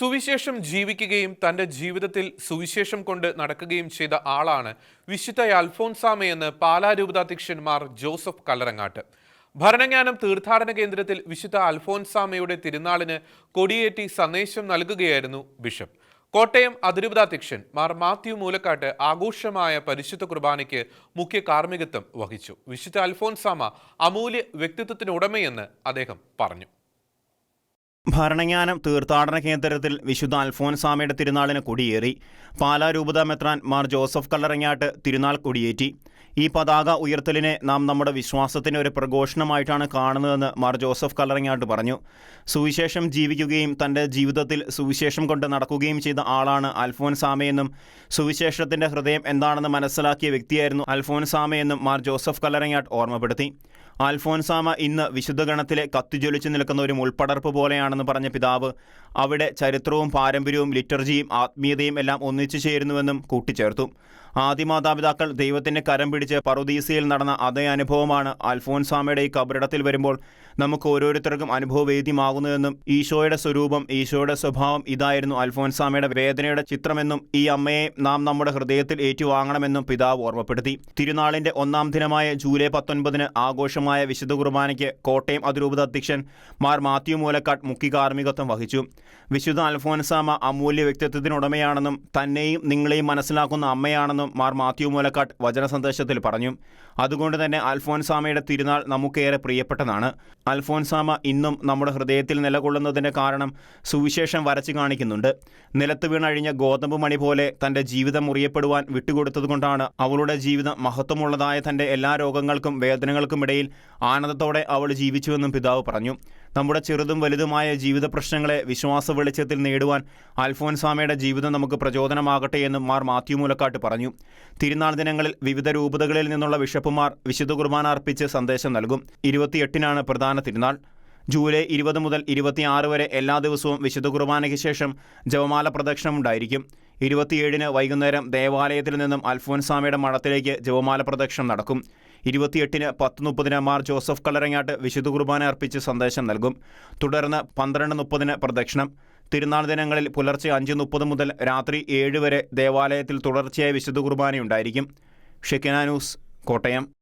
സുവിശേഷം ജീവിക്കുകയും തന്റെ ജീവിതത്തിൽ സുവിശേഷം കൊണ്ട് നടക്കുകയും ചെയ്ത ആളാണ് വിശുദ്ധ അൽഫോൻസാമയെന്ന് പാലാ രൂപതാധ്യക്ഷന്മാർ ജോസഫ് കല്ലറങ്ങാട്ട്. ഭരണജ്ഞാനം തീർത്ഥാടന കേന്ദ്രത്തിൽ വിശുദ്ധ അൽഫോൻസാമയുടെ തിരുനാളിന് കൊടിയേറ്റി സന്ദേശം നൽകുകയായിരുന്നു ബിഷപ്പ്. കോട്ടയം അതിരൂപതാധ്യക്ഷൻ മാർ മാത്യു മൂലക്കാട്ട് ആഘോഷമായ പരിശുദ്ധ കുർബാനയ്ക്ക് മുഖ്യ കാർമ്മികത്വം വഹിച്ചു. വിശുദ്ധ അൽഫോൻസാമ അമൂല്യ വ്യക്തിത്വത്തിനുടമയെന്ന് അദ്ദേഹം പറഞ്ഞു. ഭരണങ്ങാനം തീർത്ഥാടന കേന്ദ്രത്തിൽ വിശുദ്ധ അൽഫോൻസാമയുടെ തിരുനാളിന് കൊടിയേറി. പാലാ രൂപത മെത്രാൻ മാർ ജോസഫ് കല്ലറങ്ങാട്ട് തിരുനാൾ കൊടിയേറ്റി. ഈ പതാക ഉയർത്തലിനെ നാം നമ്മുടെ വിശ്വാസത്തിന് ഒരു പ്രഘോഷണമായിട്ടാണ് കാണുന്നതെന്ന് മാർ ജോസഫ് കല്ലറങ്ങാട്ട് പറഞ്ഞു. സുവിശേഷം ജീവിക്കുകയും തന്റെ ജീവിതത്തിൽ സുവിശേഷം കൊണ്ട് നടക്കുകയും ചെയ്ത ആളാണ് അൽഫോൻസാമയെന്നും സുവിശേഷത്തിന്റെ ഹൃദയം എന്താണെന്ന് മനസ്സിലാക്കിയ വ്യക്തിയായിരുന്നു അൽഫോൻസാമയെന്നും മാർ ജോസഫ് കല്ലറങ്ങാട്ട് ഓർമ്മപ്പെടുത്തി. ആൽഫോൻസാമ ഇന്ന് വിശുദ്ധ ഗണത്തിലെ കത്തിജ്വലിച്ചു നിൽക്കുന്ന ഒരു മുൾപ്പടർപ്പ് പോലെയാണെന്ന് പറഞ്ഞ പിതാവ് അവിടെ ചരിത്രവും പാരമ്പര്യവും ലിറ്റർജിയും ആത്മീയതയും എല്ലാം ഒന്നിച്ചു ചേരുന്നുവെന്നും കൂട്ടിച്ചേർത്തു. ആദിമാതാപിതാക്കൾ ദൈവത്തിന്റെ കരം പിടിച്ച് പറുദീസയിൽ നടന്ന അതേ അനുഭവമാണ് അൽഫോൻസാമയുടെ ഈ കബറിടത്തിൽ വരുമ്പോൾ നമുക്ക് ഓരോരുത്തർക്കും അനുഭവവേദ്യമാകുന്നതെന്നും ഈശോയുടെ സ്വരൂപം ഈശോയുടെ സ്വഭാവം ഇതായിരുന്നു അൽഫോൻസാമയുടെ വേദനയുടെ ചിത്രമെന്നും ഈ അമ്മയെ നാം നമ്മുടെ ഹൃദയത്തിൽ ഏറ്റുവാങ്ങണമെന്നും പിതാവ് ഓർമ്മപ്പെടുത്തി. തിരുനാളിന്റെ ഒന്നാം ദിനമായ ജൂലൈ പത്തൊൻപതിന് ആഘോഷമായ വിശുദ്ധ കുർബാനയ്ക്ക് കോട്ടയം അതിരൂപത അധ്യക്ഷൻ മാർ മാത്യു മൂലക്കാട്ട് മുഖ്യ കാർമ്മികത്വം വഹിച്ചു. വിശുദ്ധ അൽഫോൻസാമ അമൂല്യ വ്യക്തിത്വത്തിനുടമയാണെന്നും തന്നെയും നിങ്ങളെയും മനസ്സിലാക്കുന്ന അമ്മയാണെന്നും മാർ മാത്യു മൂലക്കാട്ട് വചന സന്ദേശത്തിൽ പറഞ്ഞു. അതുകൊണ്ട് തന്നെ അൽഫോൻസാമയുടെ തിരുനാൾ നമുക്കേറെ പ്രിയപ്പെട്ടതാണ്. അൽഫോൻസാമ ഇന്നും നമ്മുടെ ഹൃദയത്തിൽ നിലകൊള്ളുന്നതിന്റെ കാരണം സുവിശേഷം വരച്ചു കാണിക്കുന്നുണ്ട്. നിലത്ത് വീണഴിഞ്ഞ ഗോതമ്പ് മണി പോലെ തന്റെ ജീവിതം മുറിയപ്പെടുവാൻ വിട്ടുകൊടുത്തതുകൊണ്ടാണ് അവളുടെ ജീവിതം മഹത്വമുള്ളതായ തന്റെ എല്ലാ രോഗങ്ങൾക്കും വേദനകൾക്കും ഇടയിൽ ആനന്ദത്തോടെ അവൾ ജീവിച്ചുവെന്നും പിതാവ് പറഞ്ഞു. നമ്മുടെ ചെറുതും വലുതുമായ ജീവിത പ്രശ്നങ്ങളെ വിശ്വാസ വെളിച്ചത്തിൽ നേടുവാൻ അൽഫോൻസാമയുടെ ജീവിതം നമുക്ക് പ്രചോദനമാകട്ടെ എന്നും മാർ മാത്യു മൂലക്കാട്ട് പറഞ്ഞു. തിരുനാൾ ദിനങ്ങളിൽ വിവിധ രൂപതകളിൽ നിന്നുള്ള ബിഷപ്പുമാർ വിശുദ്ധ കുർബാന അർപ്പിച്ച് സന്ദേശം നൽകും. ഇരുപത്തിയെട്ടിനാണ് പ്രധാന തിരുനാൾ. ജൂലൈ ഇരുപത് മുതൽ ഇരുപത്തിയാറ് വരെ എല്ലാ ദിവസവും വിശുദ്ധ കുർബാനയ്ക്ക് ശേഷം ജപമാല പ്രദക്ഷിണം ഉണ്ടായിരിക്കും. ഇരുപത്തിയേഴിന് വൈകുന്നേരം ദേവാലയത്തിൽ നിന്നും അൽഫോൻസാമയുടെ മഠത്തിലേക്ക് ജപമാല പ്രദക്ഷിണം നടക്കും. ഇരുപത്തിയെട്ടിന് പത്ത് മുപ്പതിന് മാർ ജോസഫ് കളരങ്ങാട്ട് വിശുദ്ധ കുർബാന അർപ്പിച്ച് സന്ദേശം നൽകും. തുടർന്ന് പന്ത്രണ്ട് മുപ്പതിന് പ്രദക്ഷിണം. തിരുനാൾ ദിനങ്ങളിൽ പുലർച്ചെ അഞ്ച് മുപ്പത് മുതൽ രാത്രി ഏഴ് വരെ ദേവാലയത്തിൽ തുടർച്ചയായ വിശുദ്ധ കുർബാനയുണ്ടായിരിക്കും. ഷെക്കിനാനൂസ് കോട്ടയം.